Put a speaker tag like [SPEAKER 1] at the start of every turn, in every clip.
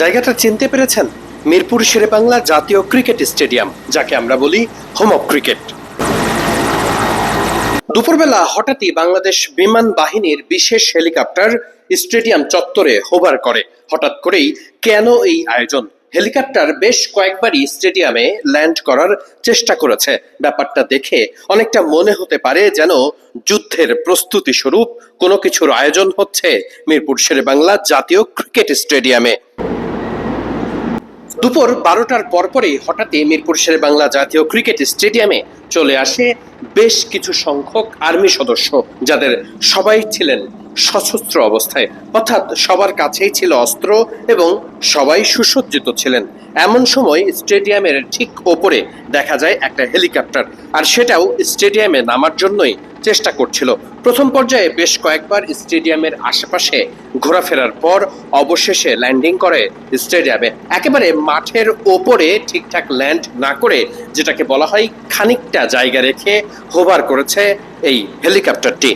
[SPEAKER 1] জায়গাটা চিনতে পেরেছেন? মিরপুর শেরেবাংলা জাতীয় ক্রিকেট স্টেডিয়াম, যাকে আমরা বলি হোম অফ ক্রিকেট। দুপুরবেলা হঠাৎই বাংলাদেশ বিমান বাহিনীর বিশেষ হেলিকপ্টার স্টেডিয়াম চত্বরে হোভার করে। হঠাৎ করেই কেন এই আয়োজন? হেলিকপ্টার বেশ কয়েকবারই স্টেডিয়ামে ল্যান্ড করার চেষ্টা করেছে। ব্যাপারটা দেখে অনেকটা মনে হতে পারে যেন যুদ্ধের প্রস্তুতি স্বরূপ কোনো কিছুর আয়োজন হচ্ছে মিরপুর শেরেবাংলা জাতীয় ক্রিকেট স্টেডিয়ামে। দুপুর বারোটার পরপরই হঠাৎই মিরপুর শের বাংলা জাতীয় ক্রিকেট স্টেডিয়ামে চলে আসে বেশ কিছু সংখ্যক আর্মি সদস্য, যাদের সবাই ছিলেন সশস্ত্র অবস্থায়। অর্থাৎ সবার কাছেই ছিল অস্ত্র এবং সবাই সুসজ্জিত ছিলেন। এমন সময় স্টেডিয়ামের ঠিক ওপরে দেখা যায় একটা হেলিকপ্টার আর সেটাও স্টেডিয়ামে নামার জন্যই চেষ্টা করছিল। প্রথম পর্যায়ে বেশ কয়েকবার স্টেডিয়ামের আশেপাশে ঘোরাফেরার পর অবশেষে ল্যান্ডিং করে স্টেডিয়ামে। একেবারে মাঠের ওপরে ঠিকঠাক ল্যান্ড না করে যেটাকে বলা হয় খানিকটা জায়গা রেখে হোভার করেছে এই হেলিকপ্টারটি।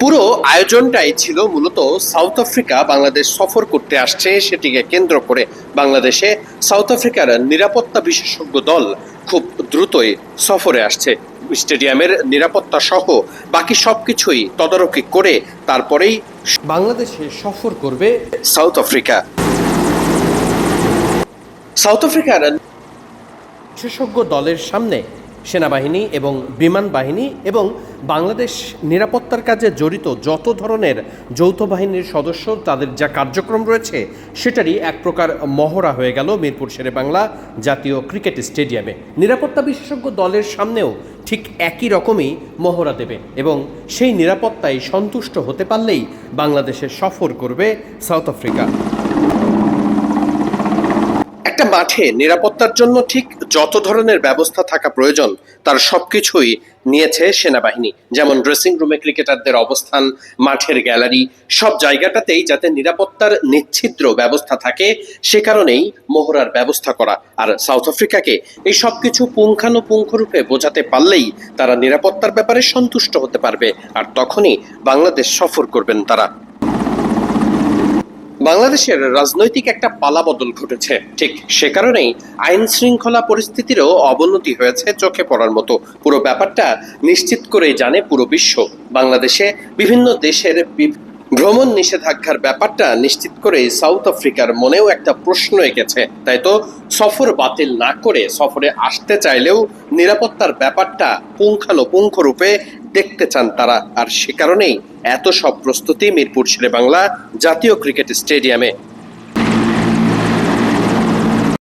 [SPEAKER 1] পুরো আয়োজনটাই ছিল মূলত সাউথ আফ্রিকা বাংলাদেশ সফর করতে আসছে সেটিকে কেন্দ্র করে বাংলাদেশে সাউথ আফ্রিকার নিরাপত্তা বিশেষজ্ঞ দল খুব দ্রুতই সফরে আসছে। স্টেডিয়ামের নিরাপত্তা সহ বাকি সবকিছুই তদারকি করে তারপরেই বাংলাদেশে সফর করবে সাউথ আফ্রিকা। সাউথ আফ্রিকার বিশেষজ্ঞ দলের সামনে সেনাবাহিনী এবং বিমান বাহিনী এবং বাংলাদেশ নিরাপত্তার কাজে জড়িত যত ধরনের যৌথ বাহিনীর সদস্য তাদের যা কার্যক্রম রয়েছে সেটারই এক প্রকার মহড়া হয়ে গেল মিরপুর শেরে বাংলা জাতীয় ক্রিকেট স্টেডিয়ামে। নিরাপত্তা বিশেষজ্ঞ দলের সামনেও ঠিক একই রকমই মহড়া দেবে এবং সেই নিরাপত্তায় সন্তুষ্ট হতে পারলেই বাংলাদেশে সফর করবে সাউথ আফ্রিকা। মাঠে নিরাপত্তার জন্য ঠিক যত ধরনের ব্যবস্থা থাকা প্রয়োজন, তার সবকিছুই নিয়েছে সেনাবাহিনী। যেমন ড্রেসিং রুমে ক্রিকেটারদের অবস্থান, মাঠের গ্যালারি সব জায়গাটাতেই যাতে নিরাপত্তার নিচ্ছিদ্র ব্যবস্থা থাকে, সে কারণেই মোহরার ব্যবস্থা করা। আর সাউথ আফ্রিকাকে এই সব কিছু পুঙ্খানুপুঙ্খরূপে বোঝাতে পারলেই তারা নিরাপত্তার ব্যাপারে সন্তুষ্ট হতে পারবে, আর তখনই বাংলাদেশ সফর করবেন তারা। বাংলাদেশের রাজনৈতিক একটা পালা বদল ঘটেছে। ঠিক সে কারণেই আইন শৃঙ্খলা পরিস্থিতিরও অবনতি হয়েছে চোখে পড়ার মতো। পুরো ব্যাপারটা নিশ্চিত করেই জানে পুরো বিশ্ব। বাংলাদেশে বিভিন্ন দেশের ভ্রমণ নিষেধাজ্ঞার ব্যাপারটা নিশ্চিত করে সাউথ আফ্রিকার মনেও একটা প্রশ্ন এঁকেছে। তাই তো সফর বাতিল না করে সফরে আসতে চাইলেও নিরাপত্তার ব্যাপারটা পুঙ্খানুপুঙ্খ রূপে দেখতে চান তারা। আর সে কারণেই এত সব প্রস্তুতি মিরপুর শেরে বাংলা জাতীয় ক্রিকেট স্টেডিয়ামে।